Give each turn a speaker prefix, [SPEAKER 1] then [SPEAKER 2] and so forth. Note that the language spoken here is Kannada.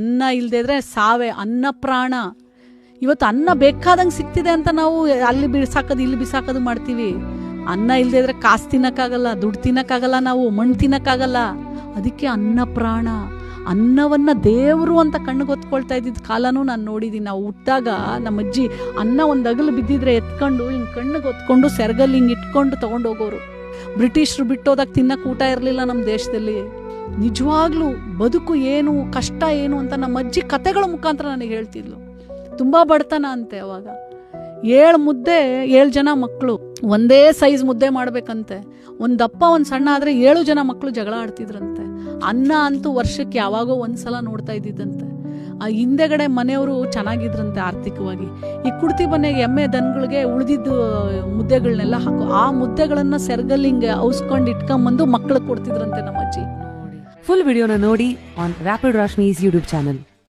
[SPEAKER 1] ಅನ್ನ ಇಲ್ಲದೆ ಇದ್ರೆ ಸಾವೆ, ಅನ್ನ ಪ್ರಾಣ. ಇವತ್ತು ಅನ್ನ ಬೇಕಾದಂಗೆ ಸಿಗ್ತಿದೆ ಅಂತ ನಾವು ಅಲ್ಲಿ ಬಿಸಾಕೋದು, ಇಲ್ಲಿ ಬಿಸಾಕೋದು ಮಾಡ್ತೀವಿ. ಅನ್ನ ಇಲ್ಲದೆ ಇದ್ರೆ ಕಾಸು ತಿನ್ನಕ್ಕಾಗಲ್ಲ, ದುಡ್ಡು ತಿನ್ನಕ್ಕಾಗಲ್ಲ ನಾವು, ಮಣ್ಣು ತಿನ್ನಕ್ಕಾಗಲ್ಲ. ಅದಕ್ಕೆ ಅನ್ನ ಪ್ರಾಣ. ಅನ್ನವನ್ನ ದೇವರು ಅಂತ ಕಣ್ಣಿಗೆ ಹೊತ್ಕೊಳ್ತಾ ಇದ್ದಿದ್ದ ಕಾಲನೂ ನಾನು ನೋಡಿದ್ದೀನಿ ನಾವು ಹುಟ್ಟಾಗ ನಮ್ಮ ಅಜ್ಜಿ ಅನ್ನ ಒಂದು ಅಗಲು ಬಿದ್ದಿದ್ರೆ ಎತ್ಕೊಂಡು, ಹಿಂಗೆ ಕಣ್ಣಿಗೆ ಹೊತ್ಕೊಂಡು ಸೆರಗಲ್ಲಿ ಹಿಂಗೆ ಇಟ್ಕೊಂಡು ತಗೊಂಡು ಹೋಗೋರು. ಬ್ರಿಟಿಷರು ಬಿಟ್ಟೋದಾಗ ತಿನ್ನಕ್ಕೆ ಊಟ ಇರಲಿಲ್ಲ ನಮ್ಮ ದೇಶದಲ್ಲಿ. ನಿಜವಾಗ್ಲೂ ಬದುಕು ಏನು, ಕಷ್ಟ ಏನು ಅಂತ ನಮ್ಮ ಅಜ್ಜಿ ಕತೆಗಳ ಮುಖಾಂತರ ನನಗೆ ಹೇಳ್ತಿದ್ಲು. ತುಂಬ ಬಡತನ ಅಂತೆ ಅವಾಗ. ಏಳು ಮುದ್ದೆ, ಏಳು ಜನ ಮಕ್ಕಳು ಒಂದೇ ಸೈಜ್ ಮುದ್ದೆ ಮಾಡಬೇಕಂತೆ. ಒಂದು ದಪ್ಪ ಒಂದು ಸಣ್ಣ ಆದರೆ ಏಳು ಜನ ಮಕ್ಕಳು ಜಗಳ ಆಡ್ತಿದ್ರಂತೆ. ಅನ್ನ ಅಂತೂ ವರ್ಷಕ್ಕೆ ಯಾವಾಗೋ ಒಂದ್ಸಲ ನೋಡ್ತಾ ಇದ್ದಿದ್ದಂತೆ. ಆ ಹಿಂದೆಗಡೆ ಮನೆಯವರು ಚೆನ್ನಾಗಿದ್ರಂತೆ ಆರ್ಥಿಕವಾಗಿ. ಈ ಕುಡ್ತಿ ಮನೆಗೆ ಎಮ್ಮೆ ದನಗಳಿಗೆ ಉಳಿದಿದ್ದು ಮುದ್ದೆಗಳನ್ನೆಲ್ಲ ಹಾಕು. ಆ ಮುದ್ದೆಗಳನ್ನ ಸೆರಗಲ್ಲಿ ಹಿಂಗೆ ಔಸ್ಕೊಂಡು ಇಟ್ಕೊಂಬಂದು ಮಕ್ಳಿಗೆ ಕೊಡ್ತಿದ್ರಂತೆ ನಮ್ಮ ಅಜ್ಜಿ.
[SPEAKER 2] ಫುಲ್ ವಿಡಿಯೋನ ನೋಡಿ on rapid Rashmi's YouTube channel